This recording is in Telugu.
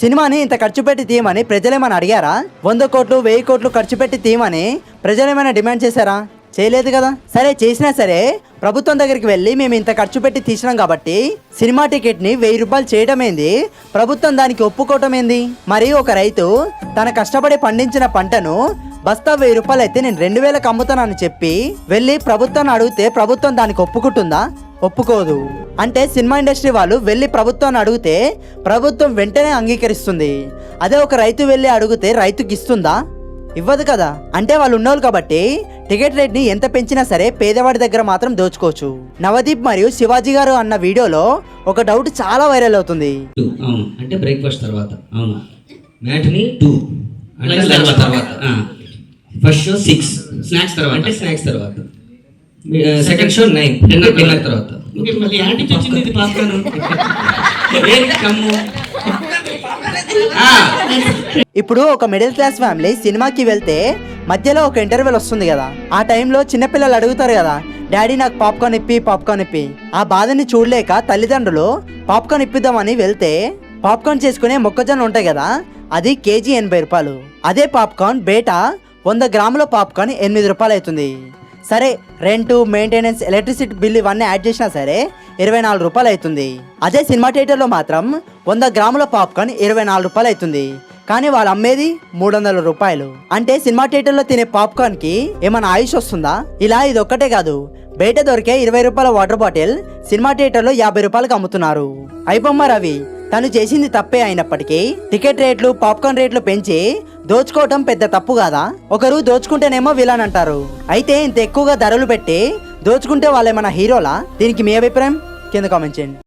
సినిమాని ఇంత ఖర్చు పెట్టి తీయమని ప్రజలేమైనా అడిగారా? వంద కోట్లు వెయ్యి కోట్లు ఖర్చు పెట్టి తీయమని ప్రజలేమైనా డిమాండ్ చేశారా? చేయలేదు కదా. సరే చేసినా సరే ప్రభుత్వం దగ్గరికి వెళ్ళి మేము ఇంత ఖర్చు పెట్టి తీసినాం కాబట్టి సినిమా టికెట్ని వెయ్యి రూపాయలు చేయడం ఏంది? ప్రభుత్వం దానికి ఒప్పుకోవటం ఏంది? మరి ఒక రైతు తన కష్టపడి పండించిన పంటను బస్తా వెయ్యి రూపాయలు అయితే నేను రెండు వేలకు అమ్ముతానని చెప్పి వెళ్ళి ప్రభుత్వాన్ని అడిగితే ప్రభుత్వం దానికి ఒప్పుకుంటుందా? ఒప్పుకోదు. అంటే సినిమా ఇండస్ట్రీ వాళ్ళు వెళ్ళి ప్రభుత్వాన్ని అడిగితే ప్రభుత్వం వెంటనే అంగీకరిస్తుంది. అదే ఒక రైతు వెళ్ళి అడిగితే రైతుకి ఇస్తుందా? ఇవ్వదు కదా. అంటే వాళ్ళు ఉన్నోళ్ళు కాబట్టి టికెట్ రేట్ని ఎంత పెంచినా సరే పేదవాడి దగ్గర మాత్రం దోచుకోవచ్చు. నవదీప్ మరియు శివాజీ గారు అన్న వీడియోలో ఒక డౌట్ చాలా వైరల్ అవుతుంది. అంటే బ్రేక్ఫాస్ట్ తర్వాత. అవును. మ్యాట్ని టూ అంటే తర్వాత. తర్వాత ఫస్ట్ షో సిక్స్ స్నాక్స్ తర్వాత. అంటే స్నాక్స్ తర్వాత. Second show nine dinner dinner తర్వాత. ఓకే, మళ్ళీ యాంటీకి వచ్చింది ఇది పాప్కార్న్ ఏంటి కమ్ము? ఇప్పుడు ఒక మిడిల్ క్లాస్ ఫ్యామిలీ సినిమాకి వెళ్తే మధ్యలో ఒక ఇంటర్వెల్ వస్తుంది కదా. ఆ టైంలో చిన్నపిల్లలు అడుగుతారు కదా డాడీ నాకు పాప్కార్న్ ఇప్పి పాప్కార్న్ ఇప్పి. ఆ బాధని చూడలేక తల్లిదండ్రులు పాప్కార్న్ ఇప్పిద్దామని వెళ్తే పాప్కార్న్ చేసుకునే మొక్కజొన్న ఉంటాయి కదా అది కేజీ ఎనభై రూపాయలు. అదే పాప్కార్న్ బేట వంద గ్రాముల పాప్కార్న్ ఎనిమిది రూపాయలు అవుతుంది. సరే రెంటు మెయింటెనెన్స్ ఎలక్ట్రిసిటీ బిల్ ఇవన్నీ యాడ్ చేసినా సరే ఇరవై నాలుగు రూపాయలు అవుతుంది. అదే సినిమా థియేటర్లో మాత్రం వంద గ్రాముల పాప్కార్న్ ఇరవై నాలుగు రూపాయలు అవుతుంది. కానీ వాళ్ళు అమ్మేది మూడు వందల రూపాయలు. అంటే సినిమా థియేటర్లో తినే పాప్కార్న్కి ఏమైనా ఆయుష్ వస్తుందా? ఇలా ఇది ఒక్కటే కాదు. బయట దొరికే ఇరవై రూపాయల వాటర్ బాటిల్ సినిమా థియేటర్లో యాభై రూపాయలకు అమ్ముతున్నారు. అయిపోమ్మ రవి. తను చేసింది తప్పే అయినప్పటికీ టికెట్ రేట్లు పాప్కార్న్ రేట్లు పెంచి దోచుకోవటం పెద్ద తప్పు కాదా? ఒకరు దోచుకుంటేనేమో విలన్ అంటారు. అయితే ఇంత ఎక్కువగా ధరలు పెట్టి దోచుకుంటే వాళ్ళేమన్నా హీరోలా? దీనికి మీ అభిప్రాయం? కింద కామెంట్ చేయండి.